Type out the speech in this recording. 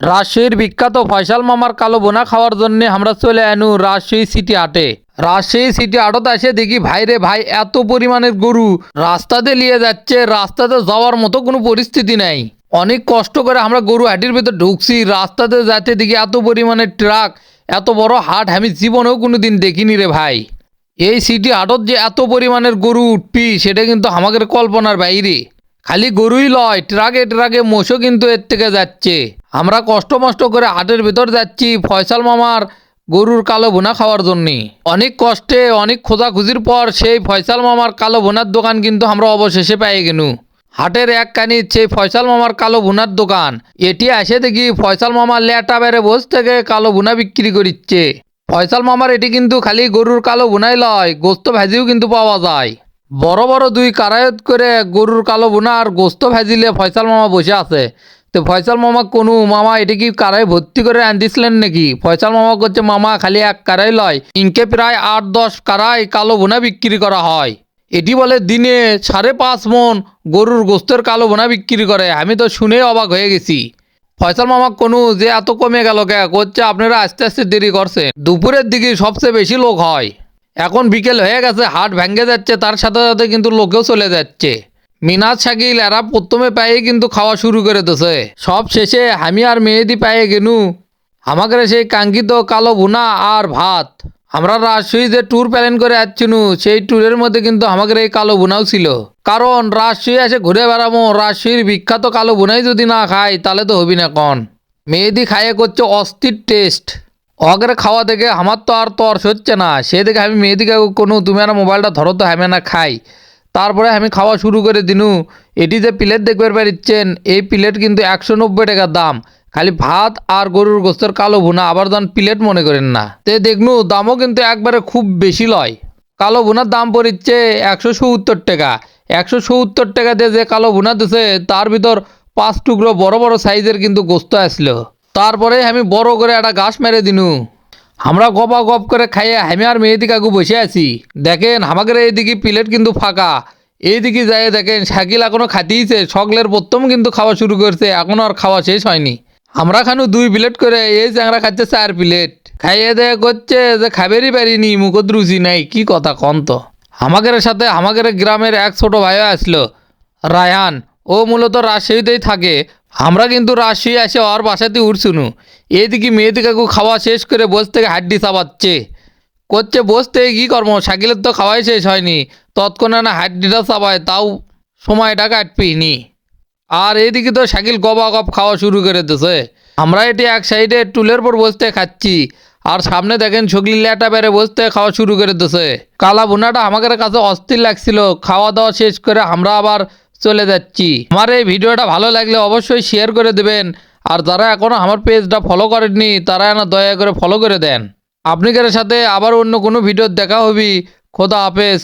রাজশাহীর বিখ্যাত ফয়সাল মামার কালো বোনা খাওয়ার জন্য আমরা চলে আনু রাজশাহী সিটি হাটে রাজশাহী সিটি হাটত আসে দেখি, ভাই রে ভাই, এত পরিমাণের গরু রাস্তাতে নিয়ে যাচ্ছে, রাস্তাতে যাওয়ার মতো কোনো পরিস্থিতি নাই। অনেক কষ্ট করে আমরা গরু হাটির ভিতর ঢুকছি, রাস্তাতে যাতে দেখি এত পরিমাণের ট্রাক, এত বড় হাট আমি জীবনেও কোনো দিন দেখিনি রে ভাই। এই সিটি হাটত যে এত পরিমাণের গরু উঠবি, সেটা কিন্তু আমাদের কল্পনার বাইরে। খালি গরুই লয়, ট্রাকে ট্রাকে মোষও কিন্তু এর থেকে যাচ্ছে। আমরা কষ্ট মষ্ট করে হাটের ভিতর যাচ্ছি ফয়সাল মামার গরুর কালো বোনা খাওয়ার জন্যে। অনেক কষ্টে, অনেক খোঁজাখুঁজির পর সেই ফয়সাল মামার কালো বোনার দোকান কিন্তু আমরা অবশেষে পেয়ে গেনু। হাটের এক কানি সেই ফয়সাল মামার কালো বোনার দোকান। এটি এসে দেখি ফয়সাল মামার লেটা বেড়ে বস থেকে কালো বোনা বিক্রি করিচ্ছে। ফয়সাল মামার এটি কিন্তু খালি গরুর কালো বোনাই লয়, গোস্ত ভাজিও কিন্তু পাওয়া যায়। বড় বড় দুই কারায়ত করে গরুর কালো বোনা আর গোস্ত ভাজিলে ফয়সাল মামা বসে আছে। তো ফয়সাল মামা কোনো? মামা, এটা কি কারাই ভর্তি করে আনতেছিলেন নাকি? ফয়সাল মামা করছে মামা, খালি এক কারাই লয়। ইনকে প্রায় আট, দশ কারাই কালো বোনা বিক্রি করা হয়। এটি বলে, দিনে সাড়ে পাঁচ মন গরুর গোস্তের কালো বোনা বিক্রি করে। আমি তো শুনে অবাক হয়ে গেছি। ফয়সাল মামা কোনো, যে এত কমে গেল কে? করছে আপনারা আস্তে আস্তে দেরি করছেন। দুপুরের দিকে সবচেয়ে বেশি লোক হয়। এখন বিকেল হয়ে গেছে, হাট ভেঙে যাচ্ছে, তার সাথে সাথে কিন্তু লোকেও চলে যাচ্ছে। মিনাজ শাকিল এরা প্রথমে পায়ে কিন্তু খাওয়া শুরু করে দিছে। সব শেষে আমি আর মেহেদি পায়ে গেনু। আমাদের সেই কাঙ্ক্ষিত কালো ভুনা আর ভাত। আমরা রাজশাহী যে ট্যুর প্ল্যান করে যাচ্ছিনু সেই ট্যুরের মধ্যে কিন্তু আমাদের এই কালো ভুনাও ছিল। কারণ রাজশাহী এসে ঘুরে বেড়াবো রাজশাহীর বিখ্যাত কালো ভুনাই যদি না খাই তাহলে তো হবি না কন। মেহেদি খাইয়ে করছে অস্থির টেস্ট অগরে খাওয়া দেখে আমার তো আর তর্স হচ্ছে না। সে দেখে আমি মেয়েদিকে কোনো, তুমি আর মোবাইলটা ধরো তো আমি না খাই তারপরে আমি খাওয়া শুরু করে দিনু। এটি যে প্লেট দেখবে পারিচ্ছেন, এই প্লেট কিন্তু একশো নব্বই টাকার দাম। খালি ভাত আর গরুর গোস্তের কালো ভুনা, আবার দান প্লেট মনে করেন না। তে দেখনু, দামও কিন্তু একবারে খুব বেশি লয়। কালো ভুনার দাম পড়িচ্ছে একশো সত্তর টাকা। একশো সত্তর টাকা দিয়ে যে কালো ভুনা দিছে, তার ভিতর পাঁচ টুকরো বড় বড় সাইজের কিন্তু গোস্ত আসলো। তারপরে আমি বড় করে একটা গাছ মেরে দিনু। আমরা গপা গপ করে খাইয়ে আমি আর মেয়েদি কাকু বসে আছি। দেখেন, আমাদের এইদিকে প্লেট কিন্তু ফাঁকা। এইদিকে যাই দেখেন, শাকিল এখনও খাতিয়েছে, সকলের প্রথম কিন্তু খাওয়া শুরু করছে, এখনও আর খাওয়া শেষ হয়নি। আমরা খানু দুই প্লেট করে, এই চ্যাংরা খাচ্ছে চার প্লেট। খাইয়ে দেয়া করছে যে খাবেরই পারিনি, মুখত রুচি নাই, কি কথা কন তো? আমাদের সাথে আমাদের গ্রামের এক ছোট ভাইও আসলো, রায়হান। ও মূলত রাজশাহীতেই থাকে। আমরা কিন্তু রাজশাহী এসে ওর বাসাতে উঠছুনু। এইদিকে মেয়েদি কাকু খাওয়া শেষ করে বসে থেকে হাড্ডি চাবাচ্ছে করছে বসতে কি কর্ম শাকিলের তো খাওয়াই শেষ হয়নি। তৎক্ষণে না হাড্ডিটা চাবায় তাও সময়টা কাটপিনি আর এদিকে তো শাকিল গবা গপ খাওয়া শুরু করে দিছে। আমরা এটি এক সাইডে টুলের পর বসতে খাচ্ছি। আর সামনে দেখেন ছগলি লেটা বেড়ে বসতে খাওয়া শুরু করে দিছে। কালা ভুনাটা আমাদের কাছে অস্থির লাগছিল। খাওয়া দাওয়া শেষ করে আমরা আবার চলে যাচ্ছি। আমার এই ভিডিওটা ভালো লাগলে অবশ্যই শেয়ার করে দেবেন। আর যারা এখনও আমার পেজটা ফলো করেননি, তারা এনা দয়া করে ফলো করে দেন। আপনাদের সাথে আবার অন্য কোনো ভিডিও দেখা হবি। খোদা হাফেজ।